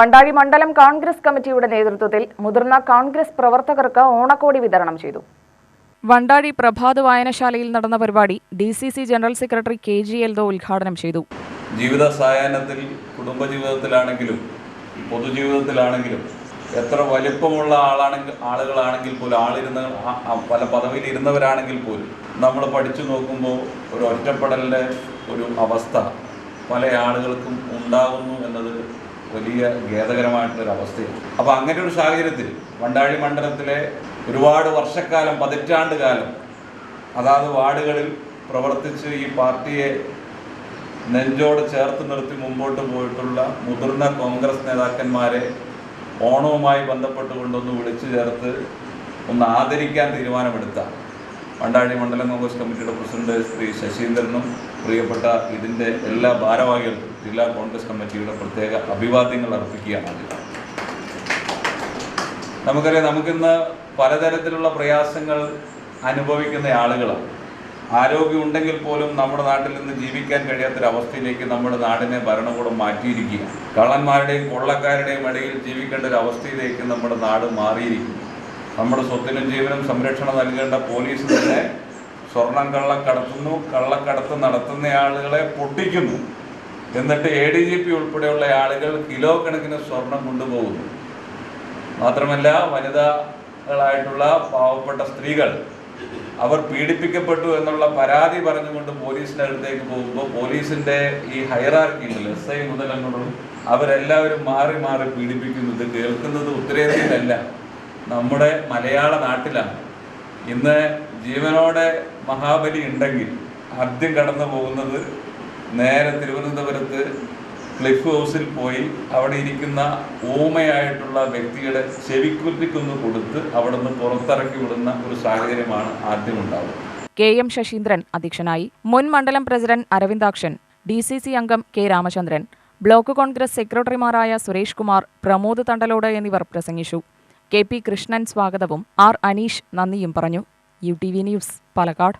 വണ്ടാഴി മണ്ഡലം കോൺഗ്രസ് കമ്മിറ്റിയുടെ നേതൃത്വത്തിൽ മുതിർന്ന കോൺഗ്രസ് പ്രവർത്തകർക്ക് ഓണക്കോടി വിതരണം ചെയ്തു. വണ്ടാഴി പ്രഭാത് വായനശാലയിൽ നടന്ന പരിപാടി D C C general secretary K G Eldho ഉദ്ഘാടനം ചെയ്തു. ജീവിത സായാഹ്നത്തിൽ കുടുംബജീവിതത്തിലാണെങ്കിലും പൊതുജീവിതത്തിലാണെങ്കിലും എത്ര വലിപ്പമുള്ള ആളാണെങ്കിൽ ആളുകളാണെങ്കിൽ പോലും ആളിരുന്ന പല പദവിയിൽ ഇരുന്നവരാണെങ്കിൽ പോലും നമ്മൾ പഠിച്ചു നോക്കുമ്പോൾ ഒരു ഒറ്റപ്പെടലിന്റെ ഒരു അവസ്ഥ പല ആളുകൾക്കും ഉണ്ടാകുന്നു എന്നത് വലിയ ഖേദകരമായിട്ടൊരു അവസ്ഥയാണ്. അപ്പോൾ അങ്ങനെ ഒരു സാഹചര്യത്തിൽ വണ്ടാഴി മണ്ഡലത്തിലെ ഒരുപാട് വർഷക്കാലം പതിറ്റാണ്ട് കാലം അതാത് വാർഡുകളിൽ പ്രവർത്തിച്ച് ഈ പാർട്ടിയെ നെഞ്ചോട് ചേർത്ത് നിർത്തി മുമ്പോട്ട് പോയിട്ടുള്ള മുതിർന്ന കോൺഗ്രസ് നേതാക്കന്മാരെ ഓണവുമായി ബന്ധപ്പെട്ടുകൊണ്ടൊന്ന് വിളിച്ചു ചേർത്ത് ഒന്ന് ആദരിക്കാൻ തീരുമാനമെടുത്ത വണ്ടാഴി മണ്ഡലം കോൺഗ്രസ് കമ്മിറ്റിയുടെ പ്രസിഡന്റ് ശ്രീ ശശീന്ദ്രനും പ്രിയപ്പെട്ട ഇതിന്റെ എല്ലാ ഭാരവാഹികൾക്കും ജില്ലാ കോൺഗ്രസ് കമ്മിറ്റിയുടെ പ്രത്യേക അഭിവാദ്യങ്ങൾ അർപ്പിക്കുകയാണ്. നമുക്കറിയാം നമുക്കിന്ന് പലതരത്തിലുള്ള പ്രയാസങ്ങൾ അനുഭവിക്കുന്ന ആളുകളാണ്. ആരോഗ്യമുണ്ടെങ്കിൽ പോലും നമ്മുടെ നാട്ടിൽ നിന്ന് ജീവിക്കാൻ കഴിയാത്തൊരവസ്ഥയിലേക്ക് നമ്മുടെ നാടിനെ ഭരണകൂടം മാറ്റിയിരിക്കുക കള്ളന്മാരുടെയും കൊള്ളക്കാരുടെയും ഇടയിൽ ജീവിക്കേണ്ട ഒരു അവസ്ഥയിലേക്ക് നമ്മുടെ നാട് മാറിയിരിക്കുന്നു. നമ്മുടെ സ്വത്തിനും ജീവനും സംരക്ഷണം നൽകേണ്ട പോലീസ് തന്നെ സ്വർണം കള്ളക്കടത്തുന്നു കള്ളക്കടത്ത് നടത്തുന്ന ആളുകളെ പൊട്ടിക്കുന്നു. എന്നിട്ട് എ ഡി ജി പി ഉൾപ്പെടെയുള്ള ആളുകൾ കിലോ കണക്കിന് സ്വർണം കൊണ്ടുപോകുന്നു. മാത്രമല്ല വനിതകളായിട്ടുള്ള പാവപ്പെട്ട സ്ത്രീകൾ അവർ പീഡിപ്പിക്കപ്പെട്ടു എന്നുള്ള പരാതി പറഞ്ഞുകൊണ്ട് പോലീസിന്റെ അടുത്തേക്ക് പോകുമ്പോൾ പോലീസിന്റെ ഈ ഹൈറാർക്കിയിൽ എസ് ഐ മുതലങ്ങളും അവരെല്ലാവരും മാറി മാറി പീഡിപ്പിക്കുന്നത് കേൾക്കുന്നത് ഉത്തരേന്ത്യയിലല്ല. നമ്മുടെ മലയാള നാട്ടിലാണ്. ഇന്ന് ജീവനോടെ മഹാബലി ഉണ്ടെങ്കിൽ ആദ്യം കടന്നു പോകുന്നത് നേരെ തിരുവനന്തപുരത്ത് ക്ലിഫ് ഹൗസിൽ പോയി അവിടെ ഇരിക്കുന്ന ഊമയായിട്ടുള്ള വ്യക്തിയുടെ ചെവിക്കുറ്റിക്കൊന്ന് കൊടുത്ത് അവിടെ നിന്ന് പുറത്തിറക്കി വിടുന്ന ഒരു സാഹചര്യമാണ് ആദ്യം ഉണ്ടാവുന്നത് കെ എം ശശീന്ദ്രൻ അധ്യക്ഷനായി മുൻ മണ്ഡലം president Aravindakshan D C C അംഗം കെ രാമചന്ദ്രൻ ബ്ലോക്ക് കോൺഗ്രസ് സെക്രട്ടറിമാരായ സുരേഷ് കുമാർ പ്രമോദ് തണ്ടലോട് എന്നിവർ പ്രസംഗിച്ചു. കെ പി കൃഷ്ണൻ സ്വാഗതവും ആർ അനീഷ് നന്ദിയും പറഞ്ഞു. U T V news Palakkad.